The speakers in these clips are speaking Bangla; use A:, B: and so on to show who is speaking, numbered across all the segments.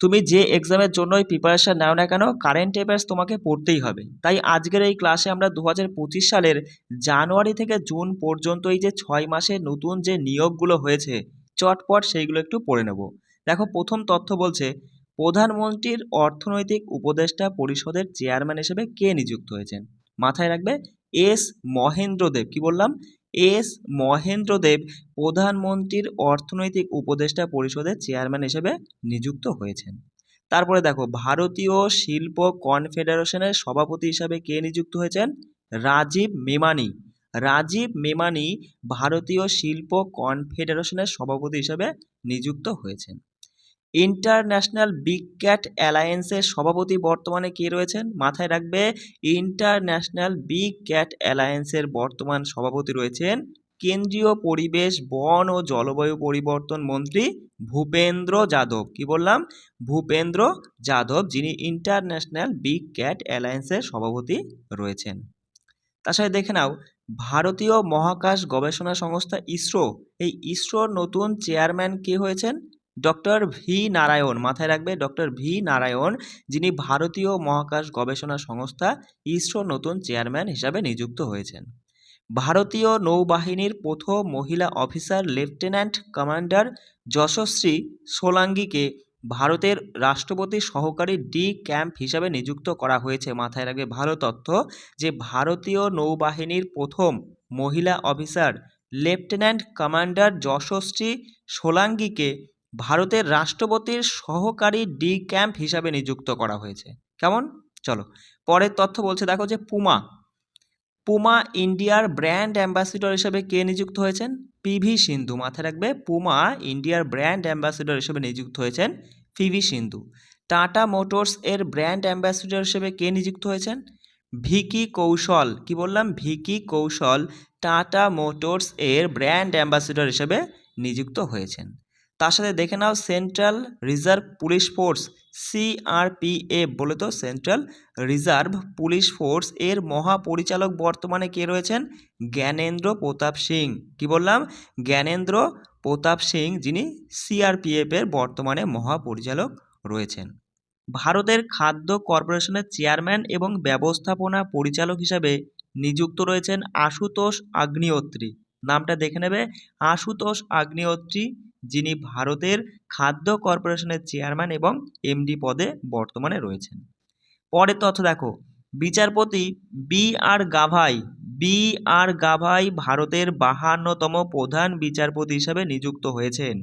A: তুমি যে এক্সামের জন্যই প্রিপারেশান নাও না কেন কারেন্ট অ্যাফেয়ার্স তোমাকে পড়তেই হবে। তাই আজকের এই ক্লাসে আমরা দু হাজার পঁচিশ সালের জানুয়ারি থেকে জুন পর্যন্ত এই যে ছয় মাসে নতুন যে নিয়োগগুলো হয়েছে, চটপট সেইগুলো একটু পড়ে নেব। দেখো, প্রথম তথ্য বলছে, প্রধানমন্ত্রীর অর্থনৈতিক উপদেষ্টা পরিষদের চেয়ারম্যান হিসেবে কে নিযুক্ত হয়েছেন? মাথায় রাখবে, এস মহেন্দ্র দেব। কি বললাম? এস. মহেন্দ্রদেব প্রধানমন্ত্রীর অর্থনৈতিক উপদেষ্টা পরিষদের চেয়ারম্যান হিসেবে নিযুক্ত হয়েছেন। তারপরে দেখো, ভারতীয় শিল্প কনফেডারেশনের সভাপতি হিসাবে কে নিযুক্ত হয়েছেন? রাজীব মেমানি। রাজীব মেমানি ভারতীয় শিল্প কনফেডারেশনের সভাপতি হিসাবে নিযুক্ত হয়েছেন। ইন্টারন্যাশনাল বিগ ক্যাট অ্যালায়েন্সের সভাপতি বর্তমানে কে রয়েছেন? মাথায় রাখবে, ইন্টারন্যাশনাল বিগ ক্যাট অ্যালায়েন্সের বর্তমান সভাপতি রয়েছেন কেন্দ্রীয় পরিবেশ, বন ও জলবায়ু পরিবর্তন মন্ত্রী ভূপেন্দ্র যাদব। কি বললাম? ভূপেন্দ্র যাদব, যিনি ইন্টারন্যাশনাল বিগ ক্যাট অ্যালায়েন্সের সভাপতি রয়েছেন। সাথে দেখে নাও, ভারতীয় মহাকাশ গবেষণা সংস্থা ইসরো, এই ইসরোর নতুন চেয়ারম্যান কে হয়েছেন? Doctor V. নারায়ণ, মাথায় রাখবে ডক্টর ভি. নারায়ণ, যিনি ভারতীয় মহাকাশ গবেষণা সংস্থা ইসরো নতুন চেয়ারম্যান হিসাবে নিযুক্ত হয়েছেন। ভারতীয় নৌবাহিনীর প্রথম মহিলা অফিসার লেফটেন্যান্ট কমান্ডার যশস্বী সোলাঙ্গিকে ভারতের রাষ্ট্রপতি সহকারী ডি ক্যাম্প হিসাবে নিযুক্ত করা হয়েছে। মাথায় রাখবে ভালো তথ্য যে ভারতীয় নৌবাহিনীর প্রথম মহিলা অফিসার লেফটেন্যান্ট কমান্ডার যশস্বী সোলাঙ্গিকে ভারতের রাষ্ট্রপতির সহকারী ডি ক্যাম্প হিসাবে নিযুক্ত করা হয়েছে। কেমন? চলো, পরের তথ্য বলছে, দেখো যে পুমা। পুমা ইন্ডিয়ার ব্র্যান্ড অ্যাম্বাসিডর হিসেবে কে নিযুক্ত হয়েছেন? P V Sindhu. মাথায় রাখবে, পুমা ইন্ডিয়ার ব্র্যান্ড অ্যাম্বাসিডর হিসেবে নিযুক্ত হয়েছেন P V Sindhu. Tata Motors এর ব্র্যান্ড অ্যাম্বাসিডর হিসেবে কে নিযুক্ত হয়েছেন? ভিকি কৌশল। কি বললাম? ভিকি কৌশল টাটা মোটরস এর ব্র্যান্ড অ্যাম্বাসিডর হিসেবে নিযুক্ত হয়েছেন। তার সাথে দেখে নাও Central Reserve Police Force CRPF বলে তো সেন্ট্রাল রিজার্ভ পুলিশ ফোর্স এর মহাপরিচালক বর্তমানে কে রয়েছেন? জ্ঞানেন্দ্র প্রতাপ সিং। কি বললাম? জ্ঞানেন্দ্র প্রতাপ সিং যিনি সিআরপিএফের বর্তমানে মহাপরিচালক রয়েছেন। ভারতের খাদ্য কর্পোরেশনের চেয়ারম্যান এবং ব্যবস্থাপনা পরিচালক হিসাবে নিযুক্ত রয়েছেন আশুতোষ আগ্নেয়ত্রী। নামটা দেখে নেবে। আশুতোষ আগ্নেয়ত্রী যিনি ভারতের খাদ্য কর্পোরেশনের চেয়ারম্যান এবং এমডি পদে বর্তমানে রয়েছেন। পরের তথ্য দেখো। বিচারপতি B R Gavai, B R Gavai ভারতের বাহান্নতম প্রধান বিচারপতি হিসাবে নিযুক্ত হয়েছেন।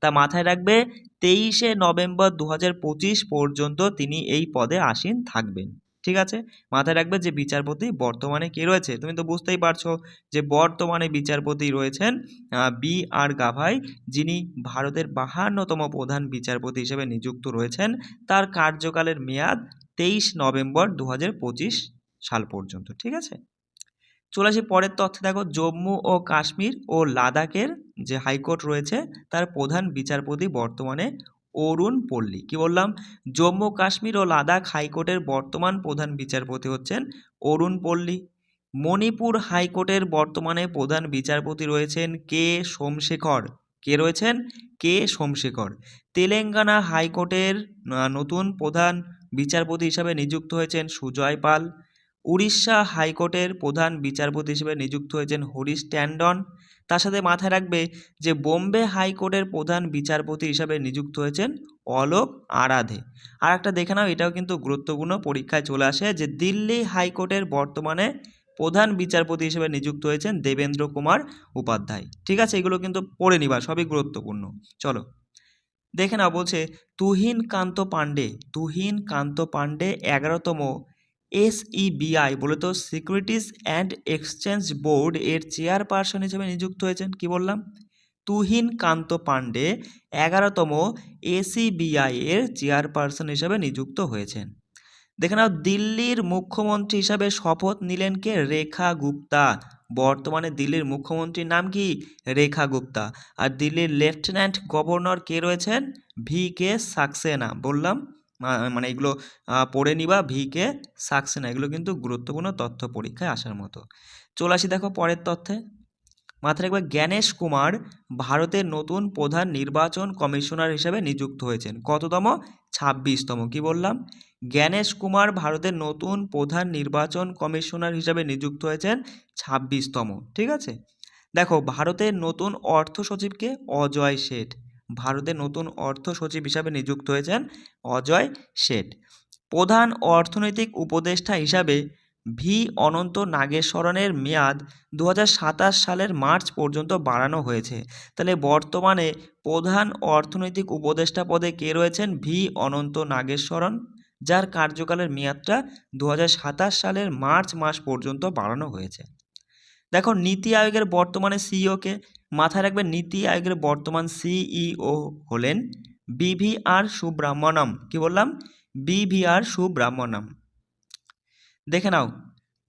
A: তা মাথায় রাখবে, তেইশে নভেম্বর দু হাজার পঁচিশ পর্যন্ত তিনি এই পদে আসীন থাকবেন। ঠিক আছে? মাথায় রাখবে যে বিচারপতি বর্তমানে কে রয়েছে? তুমি তো বুঝতেই পারছ যে বর্তমানে বিচারপতি রয়েছেন বি আর গাভাই। যিনি ভারতের বাহান্নতম প্রধান বিচারপতি হিসেবে নিযুক্ত রয়েছেন। তার কার্যকালের মেয়াদ তেইশ নভেম্বর দু হাজার পঁচিশ সাল পর্যন্ত। ঠিক আছে? চলে আসি পরের তথ্যে। দেখো, জম্মু ও কাশ্মীর ও লাদাখের যে হাইকোর্ট রয়েছে, তার প্রধান বিচারপতি বর্তমানে অরুণ পল্লী। কি বললাম? জম্মু কাশ্মীর ও লাদাখ হাইকোর্টের বর্তমান প্রধান বিচারপতি হচ্ছেন অরুণ পল্লী। মণিপুর হাইকোর্টের বর্তমানে প্রধান বিচারপতি রয়েছেন কে সোমশেখর। কে রয়েছেন? কে সোমশেখর। তেলেঙ্গানা হাইকোর্টের নতুন প্রধান বিচারপতি হিসাবে নিযুক্ত হয়েছেন সুজয় পাল। উড়িষ্যা হাইকোর্টের প্রধান বিচারপতি হিসেবে নিযুক্ত হয়েছেন হরিশ ট্যান্ডন। তার সাথে মাথায় রাখবে যে বোম্বে হাইকোর্টের প্রধান বিচারপতি হিসাবে নিযুক্ত হয়েছেন অলোক আরাধে। আর একটা দেখে নাও, এটাও কিন্তু গুরুত্বপূর্ণ পরীক্ষায় চলে আসে যে দিল্লি হাইকোর্টের বর্তমানে প্রধান বিচারপতি হিসেবে নিযুক্ত হয়েছেন দেবেন্দ্র কুমার উপাধ্যায়। ঠিক আছে, এগুলো কিন্তু পড়ে নিবা, সবই গুরুত্বপূর্ণ। চলো, দেখে নাও বলছে তুহিন কান্ত পাণ্ডে তুহিন কান্ত পাণ্ডে এগারোতম এসইবিআই মূলত সিকিউরিটিজ অ্যান্ড এক্সচেঞ্জ বোর্ড এর চেয়ারপারসন হিসেবে নিযুক্ত হয়েছেন। কি বললাম? তুহিন কান্ত পাণ্ডে, এগারোতম এসিবিআই এর চেয়ারপারসন হিসেবে নিযুক্ত হয়েছেন। দেখে নাও, দিল্লির মুখ্যমন্ত্রী হিসাবে শপথ নিলেন কে? রেখা গুপ্তা। বর্তমানে দিল্লির মুখ্যমন্ত্রীর নাম কি? রেখা গুপ্তা। আর দিল্লির লেফটেন্যান্ট গভর্নর কে রয়েছেন? V K Saxena. বললাম মানে এগুলো পড়ে নিবা, ভিকে সাকসেনা এগুলো কিন্তু গুরুত্বপূর্ণ তথ্য পরীক্ষায় আসার মতো। চলে আসি দেখো পরের তথ্যে। মাথায় রাখবে, জ্ঞানেশ কুমার ভারতের নতুন প্রধান নির্বাচন কমিশনার হিসেবে নিযুক্ত হয়েছেন। কততম? ছাব্বিশতম, কি বললাম? জ্ঞানেশ কুমার ভারতের নতুন প্রধান নির্বাচন কমিশনার হিসেবে নিযুক্ত হয়েছেন ছাব্বিশতম, ঠিক আছে? দেখো, ভারতের নতুন অর্থ সচিবকে অজয় শেঠ। ভারতের নতুন অর্থ সচিব হিসাবে নিযুক্ত হয়েছেন অজয় শেঠ। প্রধান অর্থনৈতিক উপদেষ্টা হিসাবে ভি. অনন্ত নাগেশ্বরণের মেয়াদ দু হাজার সাতাশ সালের মার্চ পর্যন্ত বাড়ানো হয়েছে। তাহলে বর্তমানে প্রধান অর্থনৈতিক উপদেষ্টা পদে কে রয়েছেন ভি. অনন্ত নাগেশ্বরণ যার কার্যকালের মেয়াদটা দু হাজার সাতাশ সালের মার্চ মাস পর্যন্ত বাড়ানো হয়েছে। দেখো নীতি আয়োগের বর্তমানে সিইওকে মাথায় রাখবেন নীতি আয়োগের বর্তমান সিইও হলেন বিভিআর সুব্রাহ্মণম কি বললাম? বিভিআর সুব্রাহ্মণম দেখে নাও,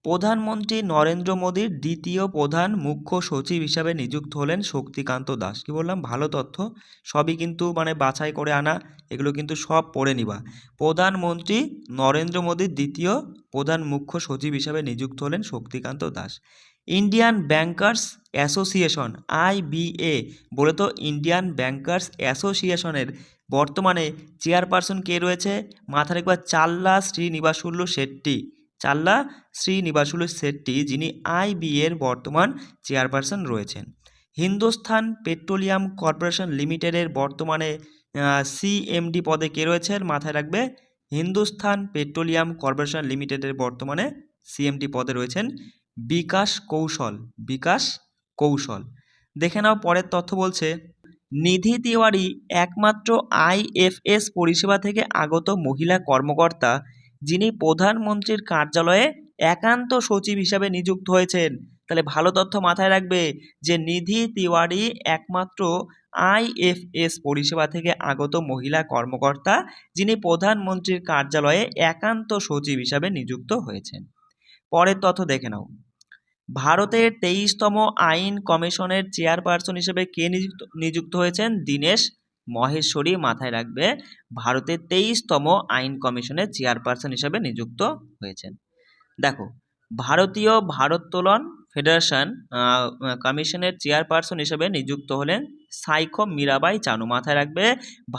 A: প্রধানমন্ত্রী নরেন্দ্র মোদীর দ্বিতীয় প্রধান মুখ্য সচিব হিসাবে নিযুক্ত হলেন শক্তিকান্ত দাস। কি বললাম? ভালো তথ্য। সবই কিন্তু মানে বাছাই করে আনা, এগুলো কিন্তু সব পড়ে নিবা। প্রধানমন্ত্রী নরেন্দ্র মোদীর দ্বিতীয় প্রধান মুখ্য সচিব হিসাবে নিযুক্ত হলেন Shaktikanta Das. Indian Bankers Association IBA বলে তো ইন্ডিয়ান ব্যাংকার্স অ্যাসোসিয়েশনের বর্তমানে চেয়ারপারসন কে রয়েছে? মাথার একবার চাল্লা শ্রীনিবাসুল্লু শেট্টি। চাল্লা শ্রীনিবাসুলু শেট্টি, যিনি আইবিএর বর্তমান চেয়ারপারসন রয়েছেন। হিন্দুস্থান পেট্রোলিয়াম কর্পোরেশন লিমিটেডের বর্তমানে সিএমডি পদে কে রয়েছেন মাথায় রাখবে হিন্দুস্থান পেট্রোলিয়াম কর্পোরেশন লিমিটেডের বর্তমানে সিএমডি পদে রয়েছেন বিকাশ কৌশল বিকাশ কৌশল। দেখে নাও, পরের তথ্য বলছে, নিধি তিওয়ারি একমাত্র আইএফএস পরিষেবা থেকে আগত মহিলা কর্মকর্তা যিনি প্রধানমন্ত্রীর কার্যালয়ে একান্ত সচিব হিসাবে নিযুক্ত হয়েছেন। তাহলে ভালো তথ্য মাথায় রাখবে যে নিধি তিওয়ারি একমাত্র আইএফএস পরিষেবা থেকে আগত মহিলা কর্মকর্তা যিনি প্রধানমন্ত্রীর কার্যালয়ে একান্ত সচিব হিসাবে নিযুক্ত হয়েছেন। পরের তথ্য দেখে নাও। ভারতের তেইশতম আইন কমিশনের চেয়ারপারসন হিসেবে কে নিযুক্ত নিযুক্ত হয়েছেন? দীনেশ মহেশ্বরী মাথায় রাখবে, ভারতের তেইশতম আইন কমিশনের চেয়ারপারসন হিসেবে নিযুক্ত হয়েছেন। দেখো, ভারতীয় ভারোত্তোলন ফেডারেশন কমিশনের চেয়ারপারসন হিসেবে নিযুক্ত হলেন সাইখো মীরাবাই চানু মাথায় রাখবে,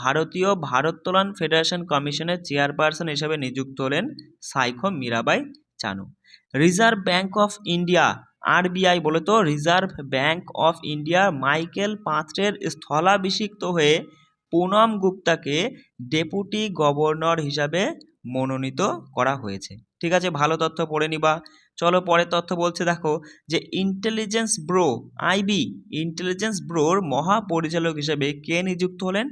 A: ভারতীয় ভারোত্তোলন ফেডারেশন কমিশনের চেয়ারপারসন হিসেবে নিযুক্ত হলেন Saikhom Mirabai Chanu Reserve Bank of India RBI বলে তো Reserve Bank of India Michael পাত্রের স্থলাভিষিক্ত হয়ে পুনম গুপ্তাকে ডেপুটি গভর্নর হিসাবে মনোনীত করা হয়েছে। ঠিক আছে, ভালো তথ্য পড়ে নিবা। চলো পরের তথ্য বলছে, দেখো, যে ইন্টেলিজেন্স ব্রো আইবি ইন্টেলিজেন্স ব্রোর মহাপরিচালক হিসেবে কে নিযুক্ত হলেন?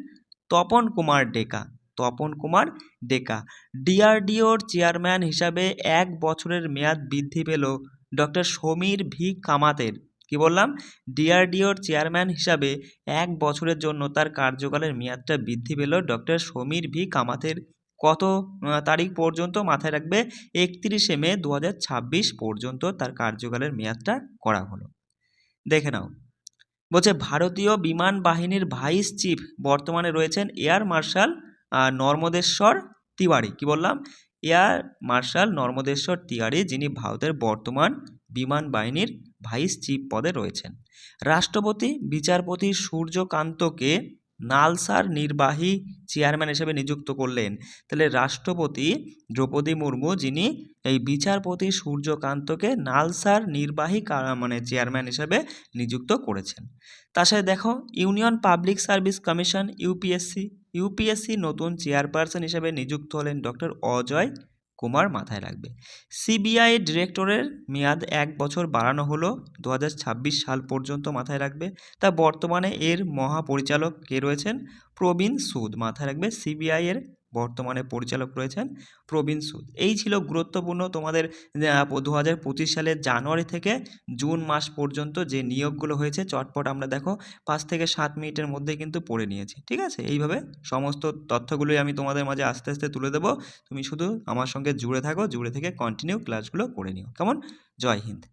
A: তপন কুমার ডেকা। তপন কুমার ডেকা। ডিআরডিওর চেয়ারম্যান হিসাবে এক বছরের মেয়াদ বৃদ্ধি পেল ডক্টর সমীর ভি. কামাতের। কি বললাম? ডিআরডিওর চেয়ারম্যান হিসাবে এক বছরের জন্য তার কার্যকালের মেয়াদটা বৃদ্ধি পেল ডক্টর সমীর ভি. কামাতের। কত তারিখ পর্যন্ত মাথায় রাখবে? একত্রিশে মে দু হাজার ছাব্বিশ পর্যন্ত তার কার্যকালের মেয়াদটা করা হলো। দেখে নাও। বলছে, ভারতীয় বিমান বাহিনীর ভাইস চিফ বর্তমানে রয়েছেন এয়ার মার্শাল নর্মদেশ্বর তিওয়ারি, কি বললাম? এয়ার মার্শাল নর্মদেশ্বর তিওয়ারি, যিনি ভারতের বর্তমান বিমান বাহিনীর ভাইস চিফ পদে রয়েছেন। রাষ্ট্রপতি, বিচারপতি সূর্যকান্তকে নালসার নির্বাহী চেয়ারম্যান হিসেবে নিযুক্ত করলেন। তাহলে রাষ্ট্রপতি দ্রৌপদী মুর্মু, যিনি এই বিচারপতি সূর্যকান্তকে নালসার নির্বাহী মানে চেয়ারম্যান হিসেবে নিযুক্ত করেছেন। তার সাথে দেখো, Union Public Service Commission, UPSC UPSC নতুন চেয়ারপারসন হিসেবে নিযুক্ত হলেন ডক্টর অজয় কুমার মাথায় রাখবে। সিবিআই ডিরেক্টরের মেয়াদ এক বছর বাড়ানো হলো দু হাজার ছাব্বিশ সাল পর্যন্ত মাথায় রাখবে। তা বর্তমানে এর মহাপরিচালক কে রয়েছেন? প্রবীণ সুদ মাথায় রাখবে সিবিআই এর বর্তমানে পরিচালক রয়েছেন প্রবীণ সুদ। এই ছিল গুরুত্বপূর্ণ তোমাদের দু হাজার পঁচিশ সালের জানুয়ারি থেকে জুন মাস পর্যন্ত যে নিয়োগগুলো হয়েছে, চটপট আমরা দেখো পাঁচ থেকে সাত মিনিটের মধ্যে কিন্তু পড়ে নিয়েছি, ঠিক আছে? এইভাবে সমস্ত তথ্যগুলোই আমি তোমাদের মাঝে আস্তে আস্তে তুলে দেবো। তুমি শুধু আমার সঙ্গে জুড়ে থাকো, জুড়ে থেকে কন্টিনিউ ক্লাসগুলো করে নিও। কেমন? জয় হিন্দ।